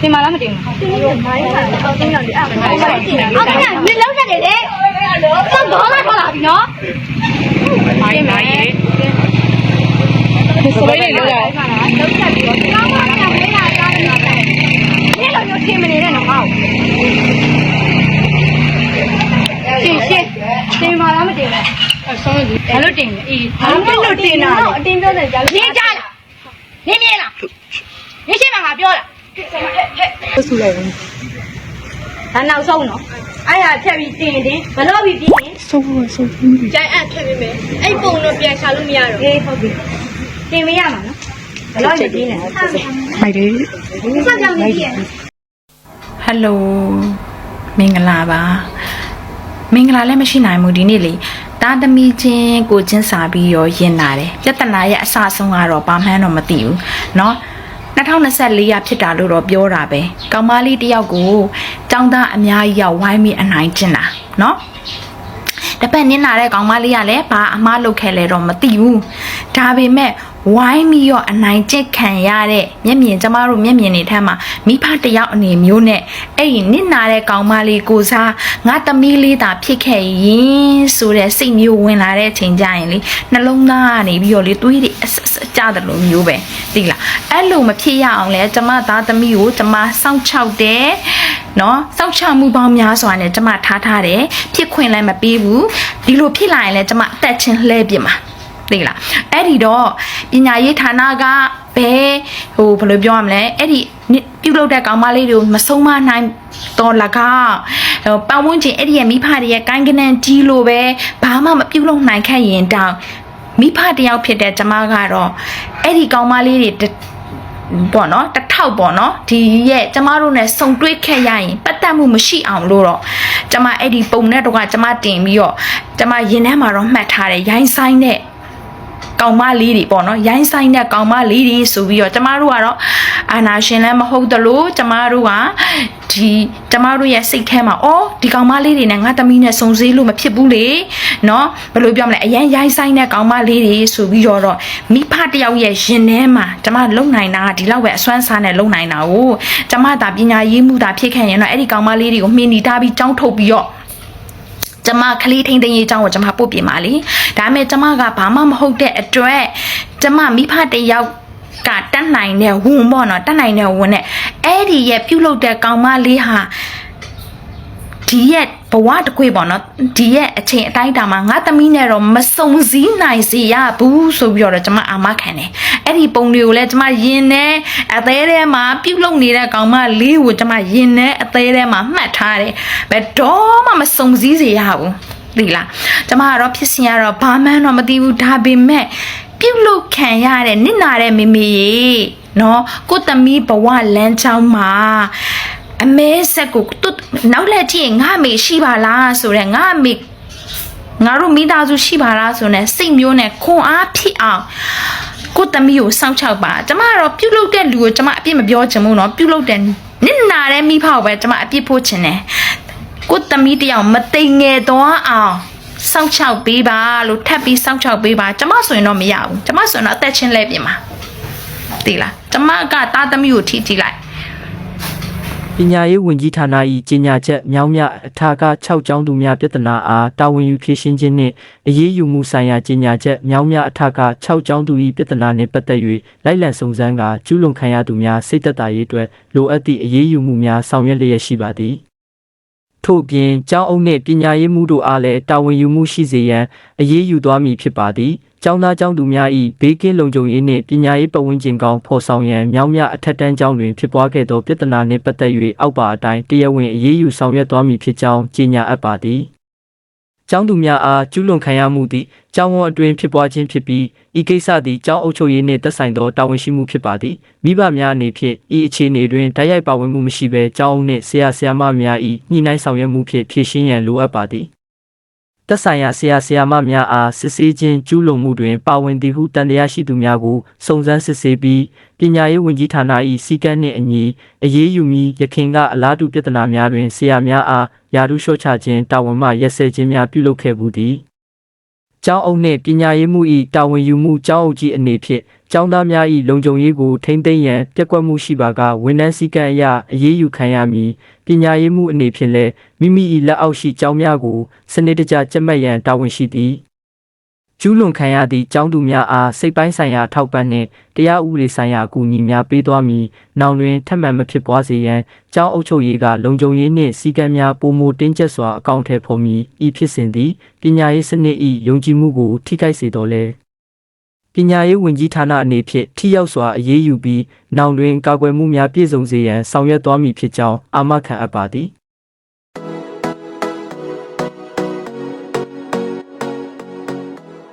တင်ပါလားမတင်ဘူးတင်လို့မိုင်းပါအောက်တင်းရောက်လေအဲ့မှာမိုင်းတင်တယ်အောက်ကမြလောက်ချက်တယ်လေတော့ဘောလာခေါ်လာပြီနော်မိုင်းမိုင်းရေစပေးလေးလောက်လာလောက်ချက်ပြီးတော့ကောင်းပါလားဝေးလာသားတယ်နော်ဒီလိုမျိုးတင်မနေတဲ့နော်ဟောရှင်ရှင်တင်ပါလားမတင်ဘူးအဆုံးကြီးဘာလို့တင်လဲအေးဘာလို့တင်တာလဲအတင်းပြောတယ်ကြာလို့နင်းကြလားနင်းမြင်လား နင်းရှင်းမှာငါပြောလား ဆူလိုက်ဘူး ဒါနောက်ဆုံးနော်အဲ့ဒါဖြတ်ပြီးတင်တင်ဘလို့ပြီးပြီးရင် ဆုံးဖို့ဆုံးဘူး ကြိုင်အပ်ဖြတ်ပြီးမယ်အဲ့ပုံတော့ပြန်ရှာလို့မရတော့အေးဟုတ်ပြီတင်မရမှာနော်ဘလို့ပြီးပြီးနေဟုတ်ပြီ မိုက်တယ် ဒီဆက်ကြောင်နေပြီ ဟယ်လိုမင်္ဂလာပါမင်္ဂလာလည်းမရှိနိုင်ဘူးဒီနေ့လေတာသမီချင်းကိုချင်းစာပြီးရောရင်လာတယ်ပြဿနာရဲ့အစဆုံးကတော့ဘာမှန်းတော့မသိဘူးเนาะ 2024ရဖြစ်တာလို့တော့ပြောတာပဲကောင်မလေးတယောက်ကိုចောင်းသားအများကြီးရောက်ဝိုင်းပြီးအနိုင်ကျင်တာเนาะတပတ်နင်းလာတဲ့ကောင်မလေးကလည်းဘာအမားလုပ်ခဲ့လဲတော့မသိဘူးဒါပေမဲ့ဝိုင်းပြီးတော့အနိုင်ကျင့်ခံရတဲ့မျက်မြင်ကျမတို့မျက်မြင်တွေထက်မှာမိဖတယောက်အနေမျိုးနဲ့အဲ့ဒီနစ်နာတဲ့ကောင်မလေးကိုစားငါသမီးလေးသာဖြစ်ခဲ့ရင်ဆိုတဲ့စိတ်မျိုးဝင်လာတဲ့အချိန်ကျရင်လေနှလုံးသားကနေပြီးတော့လေသွေးတွေအဆအဆကြတယ်လို့မျိုးပဲသိလား အဲ့လိုမဖြစ်ရအောင်လဲကျမသားသမီးကိုကျမစောင့်ချောက်တယ်နော်စောင့်ချမှုပေါင်းများစွာနဲ့ကျမထားထားတယ်ဖြစ်ခွင့်လည်းမပေးဘူးဒီလိုဖြစ်လာရင်လည်းကျမအသက်ချင်းလှဲပြစ်မှာသိလားအဲ့ဒီတော့ပညာရေးဌာနကဘယ်ဟိုဘယ်လိုပြောရမလဲအဲ့ဒီနိပြုတ်လောက်တဲ့ကောင်မလေးတွေကိုမဆုံးမနိုင်တော့လကားဟိုပတ်ဝန်းကျင်အဲ့ဒီရဲ့မိဖတွေရဲ့ကိုင်းကနန်ကြီးလို့ပဲဘာမှမပြုတ်လောက်နိုင်ခဲ့ရင်တောင်မိဖတယောက်ဖြစ်တဲ့ကျမကတော့အဲ့ဒီကောင်မလေးတွေတ ပေါ့နော်တစ်ထောက်ပေါ့နော်ဒီရဲ့ကျမတို့ ਨੇ စုံတွေးခဲ့ရရင်ပတ်သက်မှုမရှိအောင်လို့တော့ကျမအဲ့ဒီပုံနဲ့တော့ကကျမတင်ပြီးတော့ကျမရင်ထဲမှာတော့မှတ်ထားတယ်ရိုင်းဆိုင်တဲ့ကောင်မလေးတွေပေါ့နော်ရိုင်းဆိုင်တဲ့ကောင်မလေးတွေဆိုပြီးတော့ကျမတို့ကတော့အာနာရှင်လည်းမဟုတ်သလိုကျမတို့က ဒီကျမတို့ရဲ့စိတ်ထဲမှာအော်ဒီကောင်မလေးတွေနဲ့ငါသမီးနဲ့စုံစည်းလို့မဖြစ်ဘူးလေနော်ဘယ်လိုပြောမလဲအရန်ရိုင်းဆိုင်တဲ့ကောင်မလေးတွေဆိုပြီးတော့တော့မိဖတယောက်ရဲ့ရင်ထဲမှာကျမလုံနိုင်တာကဒီလောက်ပဲအစွမ်းစားနဲ့လုံနိုင်တာကိုကျမသာပညာရေးမှုတာဖြစ်ခဲ့ရင်တော့အဲ့ဒီကောင်မလေးတွေကိုမှင်းနီထားပြီးကြောင်းထုတ်ပြီးတော့ကျမကလေးထိန်သိမ်းရေးအကြောင်းကိုကျမပို့ပြပါလေဒါပေမဲ့ကျမကဘာမှမဟုတ်တဲ့အတွက်ကျမမိဖတယောက် ကတတ်နိုင်တဲ့ဝန်ပေါ့နော်တတ်နိုင်တဲ့ဝန်နဲ့အဲ့ဒီရဲ့ပြုတ်လုတဲ့ကောင်မလေးဟာဒီရဲ့ဘဝတစ်ခွေပေါ့နော်ဒီရဲ့အချိန်အတိုင်းတာမှာငါသမီးနဲ့တော့မစုံစည်းနိုင်စေရဘူးဆိုပြီးတော့ကျမအာမခံတယ်အဲ့ဒီပုံတွေကိုလည်းကျမယင်နေအသေးထဲမှာပြုတ်လုနေတဲ့ကောင်မလေးကိုကျမယင်နေအသေးထဲမှာမှတ်ထားတယ်ဘယ်တော့မှမစုံစည်းစေရဘူးသိလားကျမကတော့ဖြစ်စဉ်ကတော့ဘာမှန်းတော့မသိဘူးဒါပေမဲ့ပြုတ်လု ခံရတဲ့နစ်နာတဲ့မိမိရေနော်ကိုယ့်သမီးဘဝလမ်းကြောင်းမှာအမဲဆက်ကိုသူနောက်လက်ကြည့်ရင်ငါအမေရှိပါလားဆိုတော့ငါအမေငါတို့မိသားစုရှိပါလားဆိုတော့စိတ်မျိုးနဲ့ခွန်အားဖြစ်အောင်ကိုယ့်သမီးကိုစောင့်ချောက်ပါကျမကတော့ပြုတ်လုတဲ့လူကိုကျမအပြစ်မပြောချင်ဘူးเนาะပြုတ်လုတဲ့နစ်နာတဲ့မိဖကိုပဲကျမအပြစ်ဖို့ချင်တယ်ကိုယ့်သမီးတယောက်မတိမ်ငယ်သွားအောင် စောင့်ချောက်ပေးပါလို့ထပ်ပြီးစောင့်ချောက်ပေးပါကျမဆိုရင်တော့မရဘူးကျမဆိုရင်တော့အသက်ချင်းလဲပြင်ပါသိလားကျမကတာသမီးကိုထိကြည့်လိုက်ပညာရေးဝန်ကြီးဌာန၏ကြေညာချက်မြောင်းမြအထာက6ကျောင်းသူများပြဿနာအားတာဝန်ယူဖြေရှင်းခြင်းနှင့်အရေးယူမှုဆိုင်ရာကြေညာချက်မြောင်းမြအထာက6ကျောင်းသူ၏ပြဿနာနှင့်ပတ်သက်၍လိုက်လံစုံစမ်းကာကျူးလွန်ခံရသူများစိတ်သက်သာရေးအတွက်လိုအပ်သည့်အရေးယူမှုများဆောင်ရွက်လျက်ရှိပါသည် ထို့ပြင်ကျောင်းအုပ်နှင့်ပညာရေးမှုတို့အားလည်းတာဝန်ယူမှုရှိစေရန်အရေးယူသွားမည်ဖြစ်ပါသည်ကျောင်းသားကျောင်းသူများ၏ဘေးကင်းလုံခြုံရေးနှင့်ပညာရေးပတ်ဝန်းကျင်ကောင်းဖော်ဆောင်ရန်မြောင်းမြအထက်တန်းကျောင်းတွင်ဖြစ်ပွားခဲ့သောပြဿနာနှင့်ပတ်သက်၍အောက်ပါအတိုင်းတရားဝင်အရေးယူဆောင်ရွက်သွားမည်ဖြစ်ကြောင်းကြေညာအပ်ပါသည် ကျောင်းသူများအားကျူးလွန်ခံရမှုသည်ကျောင်းဝန်းအတွင်းဖြစ်ပွားခြင်းဖြစ်ပြီးဤကိစ္စသည်ကျောင်းအုပ်ချုပ်ရေးနှင့်သက်ဆိုင်သောတာဝန်ရှိမှုဖြစ်ပါသည်မိဘများအနေဖြင့်ဤအခြေအနေတွင်တိုက်ရိုက်ပါဝင်မှုမရှိဘဲကျောင်းအုပ်နှင့်ဆရာဆရာမများ၏ညှိနှိုင်းဆောင်ရွက်မှုဖြင့်ဖြည့်ရှင်းရန်လိုအပ်ပါသည် သက်ဆိုင်ရာဆရာဆရာမများအားစစ်ဆေးခြင်းကျူးလွန်မှုတွင် ပါဝင်သည်ဟုတန်တရားရှိသူများကိုစုံစမ်းစစ်ဆေးပြီးပညာရေးဝန်ကြီးဌာန၏စည်းကမ်းနှင့်အညီအရေးယူမည်ရခင်ကအလားတူပြဿနာများတွင်ဆရာများအားယာရုလျှော့ချခြင်းတာဝန်မှရက်စဲခြင်းများပြုလုပ်ခဲ့မှုသည် ကျောင်းအုပ်နှင့်ပညာရေးမှု၏တာဝန်ယူမှုကျောင်းအုပ်ကြီးအနေဖြင့်ကျောင်းသားများ၏လုံခြုံရေးကိုထိမ့်သိမ်းရန်ပြက်ကွက်မှုရှိပါကဝန်ထမ်းစည်းကမ်းအရအရေးယူခံရမည်ပညာရေးမှုအနေဖြင့်လည်းမိမိ၏လက်အောက်ရှိကျောင်းများကိုစနစ်တကျကျက်မှတ်ရန်တာဝန်ရှိသည် ကျူးလွန်ခံရသည့်ကျောင်းသူများအားစိတ်ပိုင်းဆိုင်ရာထောက်ပံ့နှင့်တရားဥပဒေဆိုင်ရာအကူအညီများပေးသွားမည်။နောက်တွင်ထပ်မံမဖြစ်ပွားစေရန်ကျောင်းအုပ်ချုပ်ရေးကလုံခြုံရေးနှင့်စည်းကမ်းများပုံမတင်းကျပ်စွာအကောင့်ထဲဖော်မည်။ဤဖြစ်စဉ်သည်ပညာရေးစနစ်၏ယုံကြည်မှုကိုထိခိုက်စေတော်လဲ။ပညာရေးဝန်ကြီးဌာနအနေဖြင့်ထိရောက်စွာအရေးယူပြီးနောက်တွင်ကာကွယ်မှုများပြည့်စုံစေရန်ဆောင်ရွက်သွားမည်ဖြစ်ကြောင်းအာမခံအပ်ပါသည်။